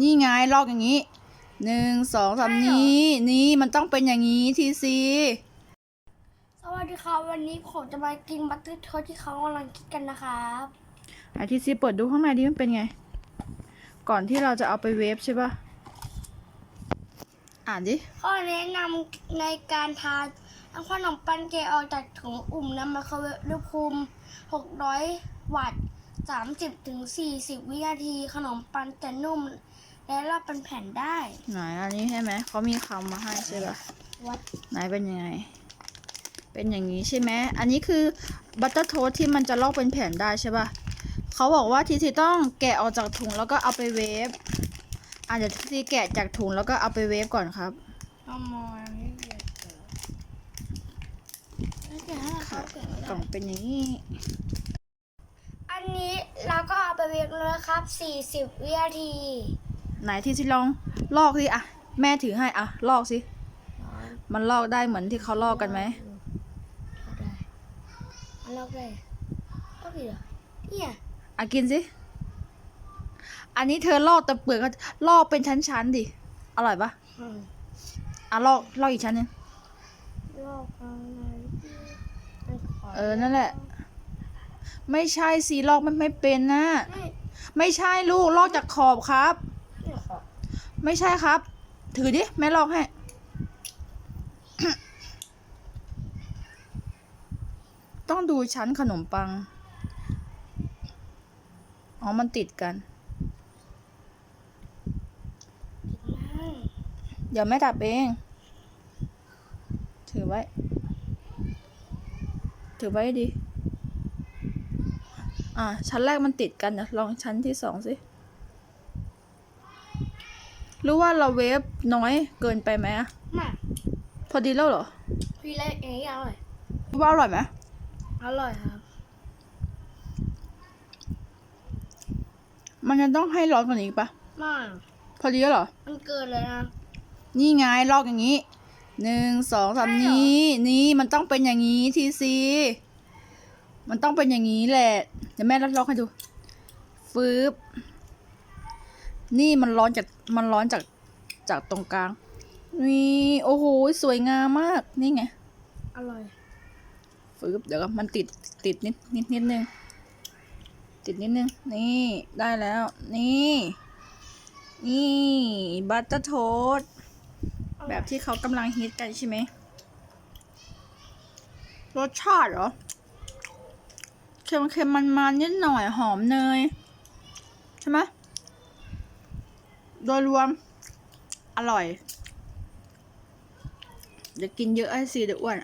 นี่ไงลอกอย่างนี้หนึ่งสองสามนี้นี่มันต้องเป็นอย่างนี้ทีซีสวัสดีครับวันนี้ผมจะมากินบัตเตอร์โทสต์ที่เขากำลังคิดกันนะครับไอทีซีเปิดดูข้างในดิมันเป็นไง ก่อนที่เราจะเอาไปเวฟใช่ปะอ่านดิข้อแนะนำในการทานเอาขนมปังแกะออกจากถุงอุ่มน้ำไมโครเวฟอุณหภูมิ600 วัตต์ 30ถึง40 วินาทีขนมปังจะนุ่ม และรอบเป็นแผ่นได้ ไหนอันนี้ใช่ไหมเขามีคำมาให้ใช่ปะวัดไหนเป็นยังไง เป็นอย่างนี้ใช่ไหมอันนี้คือบัตเตอร์โทสที่มันจะลอกเป็นแผ่นได้ใช่ปะเขาบอกว่าทีทีต้องแกะออกจากถุงแล้วก็เอาไปเวฟอะเดี๋ยวทีทีแกะจากถุงแล้วก็เอาไปเวฟก่อนครับเอามาไม่เกี่ยวแล้วแกะให้เขาแกะไม่กได้ล่องเป็นอย่างนี้อันนี้ เราก็เอาไปเวฟแล้วนะครับ40วินาที ไหนทีทีลองลอกสิอะแม่ถือให้อะลอกสิ มันลอกได้เหมือนที่เขาลอกกันไหมได้อันลอกได้ลอกดีเหรอเนี่ยอะกินสิ อันนี้เธอลอกแต่เปลือกก็ลอกเป็นชั้นๆดิ อร่อยปะอืมอะลอกลอกอีกชั้นหนึงลอกอะไรเออ นั่นแหละ ไม่ใช่สีลอกมันไม่เป็นนะไม่ไม่ใช่ลูกลอกจากขอบครับไม่ขอไม่ใช่ครับ ถือดิแม่ลอกให้ต้องดูชั้นขนมปัง อ๋อ มันติดกันนั่งเดี๋ยวแม่ดับเอง ถือไว้ ถือไว้ดี อ่า ชั้นแรกมันติดกันนะลองชั้นที่สองสิ รู้ว่าเราเวฟน้อยเกินไปไหมอะมาพอดีแล้วเหรอ พี่เล็กเองอร่อย ว่าอร่อยไหมอร่อยครับ มันจะต้องให้ร้อนกว่านี้อีกปะมากพอดีแล้วเหรอ มันเกินเลยนะ นี่ไงลอกอย่างนี้หนึ่งสองสามใช่เหรอ นี้ นี่มันต้องเป็นอย่างนี้ทีซี มันต้องเป็นอย่างนี้แหละ เดี๋ยวแม่ลอกให้ดู ฟืบนี่มันร้อนจาก มันร้อนจาก จากตรงกลาง นี่ โอ้โห สวยงามมาก นี่ไง อร่อย ฟืบเดี๋ยวก่อนมันติด ติดนิดนิดนิดนึง ติดนิดนึง นี่ ได้แล้ว นี่ นี่ บัตเตอร์โทสแบบที่เขากำลังฮิตกันใช่ไหม รสชาติเหรอ เค็มเค็มมันมันๆนิดหน่อยหอมเนยใช่ไหมโดยรวม อร่อย เดี๋ยวกินเยอะไอ้สีเดี๋ยวอ้วน